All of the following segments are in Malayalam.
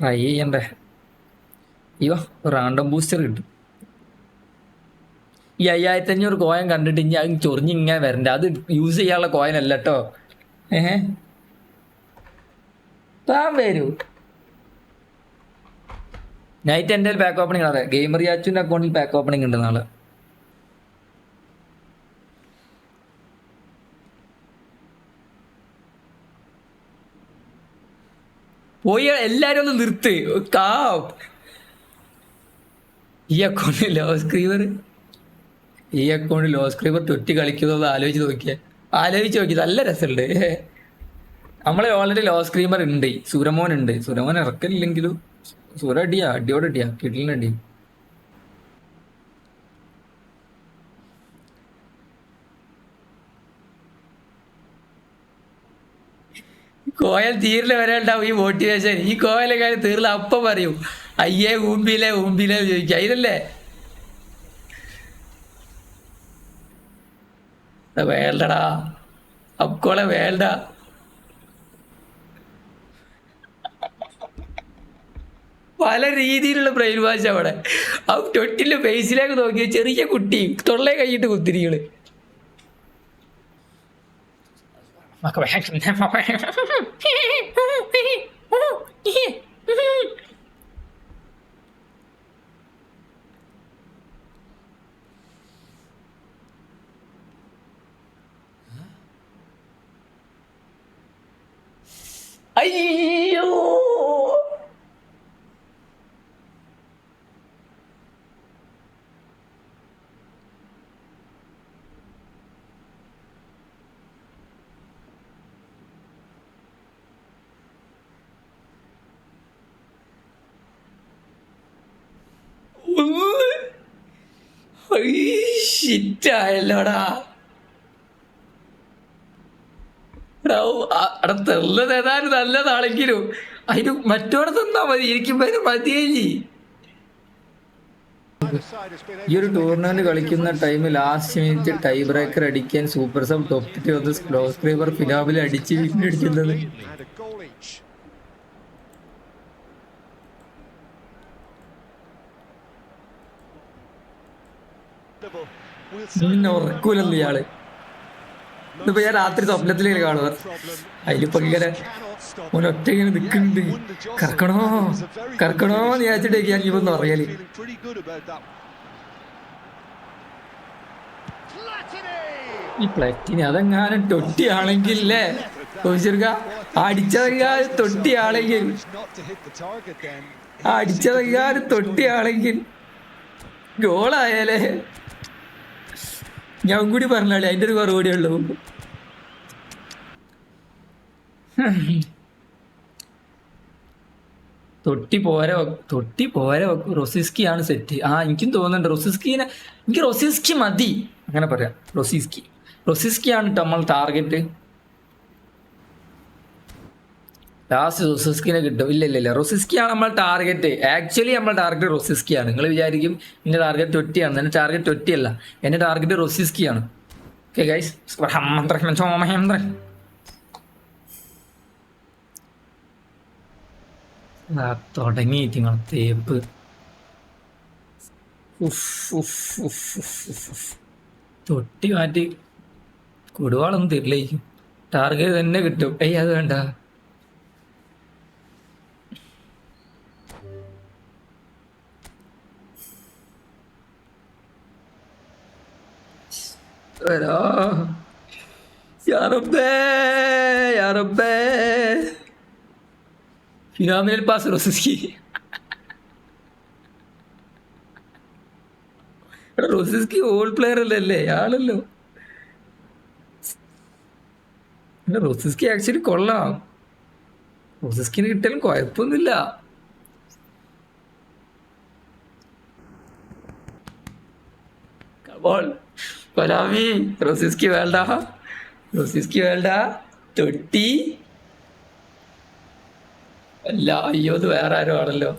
ട്രൈ ചെയ്യണ്ടേ അയ്യോ റാണ്ടം ബൂസ്റ്റർ കിട്ടും. ഈ അയ്യായിരത്തി അഞ്ഞൂറ് കോയൻ കണ്ടിട്ട് ഇനി അത് ചൊറിഞ്ഞ് ഇങ്ങനെ വരണ്ട. അത് യൂസ് ചെയ്യാനുള്ള കോയിൻ അല്ല കേട്ടോ ഏഹ്? താൻ വരൂ. നൈറ്റ് എന്റെ പാക്ക് ഓപ്പണിംഗ് അതെ. ഗെയിമർ യാച്ചുവിന്റെ അക്കൗണ്ടിൽ പാക്ക് ഓപ്പണിംഗ് ഉണ്ട് നാളെ. പോയി എല്ലാരും ഒന്ന് നിർത്ത്. ഈ അക്കൗണ്ട് ലോ സ്ക്രീവർ ഈ അക്കൗണ്ട് ലോ സ്ക്രീവർ തൊറ്റി കളിക്കുന്നത് ആലോചിച്ച് നോക്കിയ. ആലോചിച്ച് നോക്കി നല്ല രസമുണ്ട്. നമ്മളെ ഓൾറെഡി ലോ സ്ക്രീമർ ഉണ്ട്. സുരമോൻ ഉണ്ട്. സുരമോൻ ഇറക്കലില്ലെങ്കിലും സുര അടിയാ അടിയോടെ അടിയാ കിടലിന് കോയൽ തീരിൽ വരെ ഉണ്ടാവും ഈ മോട്ടിവേഷൻ ഈ കോയലെ കാര്യം തീർല അപ്പം പറയും. അയ്യേ ഊമ്പിയിലെ ഊമ്പിയിലെ ചോദിക്കുക അതിലല്ലേ വേണ്ടടാ. അക്കോളെ വേണ്ട. പല രീതിയിലുള്ള ബ്രെയിൻ വാഷ് അവിടെ. ആ തൊട്ടിലെ ഫേസിലേക്ക് നോക്കിയ ചെറിയ കുട്ടി തൊള്ളേ കൈയിട്ട് കുത്തിരികൾ walk away. I can never wear. Ay! ഷിറ്റായല്ലോടാ അവിടെ തെള്ളത് ഏതാനും നല്ലതാണെങ്കിലും അതിന് മറ്റോടെ തന്നാ മതി ഇരിക്കുമ്പോ മതിയേലി ഈ ഒരു ടൂർണമെന്റ് കളിക്കുന്ന ടൈമിൽ ലാസ്റ്റ് മിനിറ്റ് ടൈ ബ്രേക്കർ അടിക്കാൻ സൂപ്പർ സബ് തൊപ്പിട്ട് വന്ന് സ്ലോ സ്ക്രീവർ ഫിനാബിൽ അടിച്ച് വീണ്ടടിക്കുന്നത് പിന്നെ ഉറക്കൂലെന്ന് ഇയാൾ. ഇതിപ്പോ ഞാൻ രാത്രി സ്വപ്നത്തിലേക്ക് കാണുക അതിലിപ്പോ ഇങ്ങനെ ഒറ്റ ഇങ്ങനെ നിൽക്കുന്നുണ്ട് കറക്കണോ? കറക്കണോ എന്ന് വിചാരിച്ചിട്ടേക്ക് ഞാൻ ഇവന്ന് അറിയൽ! ഈ പ്ലറ്റിന് അതെങ്ങാനും തൊട്ടിയാണെങ്കിൽ അല്ലേ ചോദിച്ചെടുക്ക അടിച്ചതെങ്ങാനും തൊട്ടിയാണെങ്കിൽ. അടിച്ചതെങ്ങാനും തൊട്ടിയാണെങ്കിൽ. ഗോളായാലേ. ഞാൻ കൂടി പറഞ്ഞാളി അതിന്റെ ഒരു മറുപടി ഉള്ളൂ. തൊട്ടി പോര തൊട്ടി പോര റൊസിസ്കി ആണ് സെറ്റ് ആ എനിക്കും തോന്നുന്നുണ്ട് റൊസിസ്കിനെ എനിക്ക് റൊസിസ്കി മതി. അങ്ങനെ പറയാം റൊസിസ്കി. റൊസിസ്കി ആണ് നമ്മൾ ടാർഗറ്റ് ലാസ്റ്റ് റൊസിസ്കിനെ കിട്ടും. ഇല്ല ഇല്ല ഇല്ല. റൊസിസ്കിയാണ് നമ്മൾ ടാർഗറ്റ് ആക്ച്വലി നമ്മൾ ടാർഗറ്റ് റൊസിസ്കിയാണ്. നിങ്ങൾ വിചാരിക്കും എന്റെ ടാർഗറ്റ് ട്വറ്റിയാണ് എന്റെ ടാർഗറ്റ് ട്വറ്റി അല്ല എന്റെ ടാർഗറ്റ് റൊസിസ്കിയാണ് ഓക്കെ ഗൈസ് ചോമഹേന്ദ്രൻ ആ തുടങ്ങി നിങ്ങൾ തേപ്പ്. തൊട്ടി മാറ്റി കൊടുവാളൊന്നും തരില്ലേക്കും ടാർഗറ്റ് തന്നെ കിട്ടും. ഏയ് അത് വേണ്ട. എടാ. യാ റബ്ബേ, യാ റബ്ബേ. Phenomenal pass Rosicky. എടാ റോസിസ്കി ഓൾ പ്ലെയർ അല്ലല്ലേ ആളല്ലോ. റോസിസ്കി ആക്ച്വലി കൊള്ളാം. റോസിസ്കിന് കിട്ടിയാലും കുഴപ്പമൊന്നുമില്ല. കമോൺ കൊലാമി റോസിസ്കി വേണ്ട റോസിസ്കി വേണ്ട തൊട്ടി. അല്ല അയ്യോ ഇത് വേറെ ആരോ ആണല്ലോ.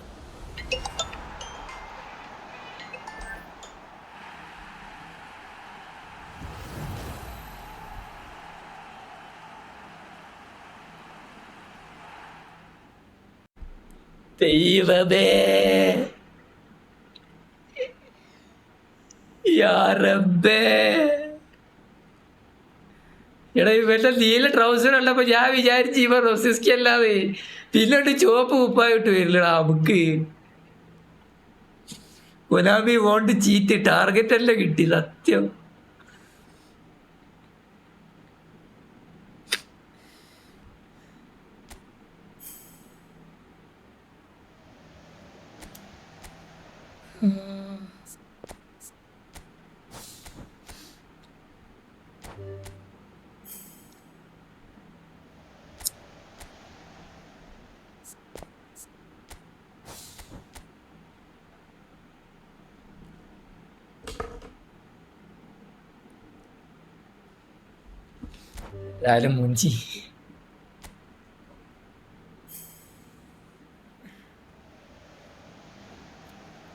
ദൈവമേ യാ റബ്ബേ എടാ ഇവന്റെ നീല ട്രൗസർ ഉള്ളപ്പോ ഞാൻ വിചാരിച്ചു ഇവ റൊസിസ്കി അല്ലാതെ പിന്നോട്ട് ചുവപ്പ് കുപ്പായിട്ട് വരില്ലടാ നമുക്ക് കൊനാമി വോണ്ട് ചീറ്റ് ടാർഗറ്റ് അല്ല കിട്ടി സത്യം. രാവിലെ മുഞ്ചി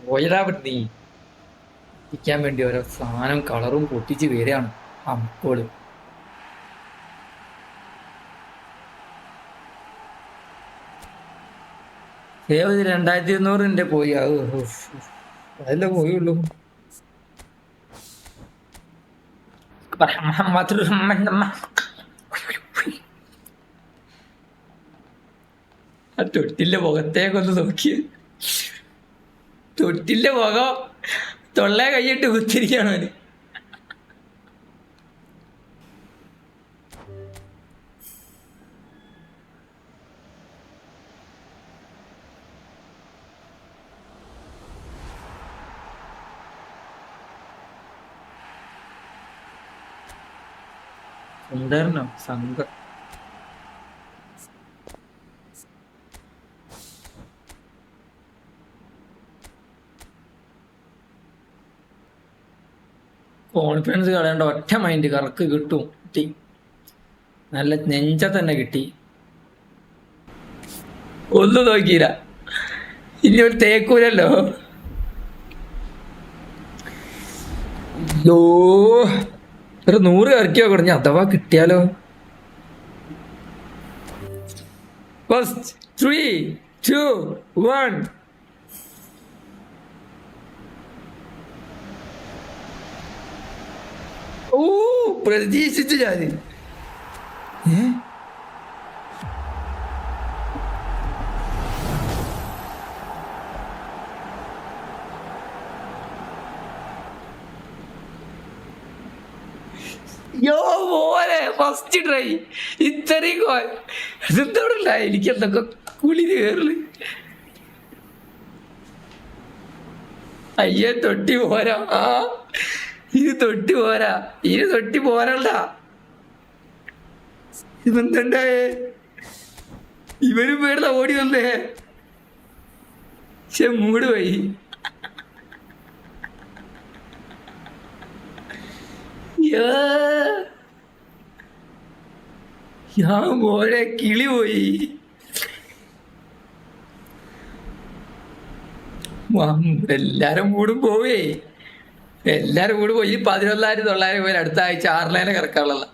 പോയടാ നീ ഇരിക്കാൻ വേണ്ടി ഓരോ സാധനം കളറും പൊട്ടിച്ച് വരികയാണ് അമ്പോൾ സേവ് രണ്ടായിരത്തി ഇരുന്നൂറിന്റെ പോയി. അത്. അതല്ലേ പോയുള്ളൂ. മുഹമ്മദ് ആ തൊട്ടിന്റെ മുഖത്തേക്കൊന്ന് നോക്കി. തൊട്ടിന്റെ മുഖം തൊള്ളേ കൈയിട്ട് കുത്തിരിക്കുകയാണ് അവന്. സുന്ദരനോ സംഘ? കോൺഫിഡൻസ് കളയേണ്ട ഒറ്റ മൈൻഡ് കറക്ക് കിട്ടും. കിട്ടി. നല്ല നെഞ്ച തന്നെ കിട്ടി. ഒന്നും നോക്കിയില്ല. ഇനി ഒരു തേക്കൂലല്ലോ? ഒരു നൂറ് കറക്കിയോ കുറഞ്ഞ? അഥവാ കിട്ടിയാലോ? ഫസ്റ്റ് ത്രീ ടു വൺ ഓ പ്രതീക്ഷിച്ചു ഞാൻ ഏ യോ മോനെ ഫസ്റ്റ് ട്രൈ ഇത്രയും കോൽ ഇതെന്തോടില്ല എനിക്ക് എന്തൊക്കെ കുളി കയറൽ അയ്യേ തൊട്ടി പോരാ. ആ. ഇത് തൊട്ടി പോരാ. ഇത് തൊട്ടി പോരണ്ട. ഇതെന്തുണ്ടായേ ഇവരും പേടുന്ന ഓടി വന്നേ. പക്ഷെ മൂട് പോയി. ഞാൻ മോനെ കിളി പോയി. എല്ലാരും കൂടും പോവേ. എല്ലാരും കൂടി പോയി പതിനൊന്നായിരത്തി തൊള്ളായിരം പേര് അടുത്ത ആഴ്ച ആറിലേനെ കിടക്കാനുള്ള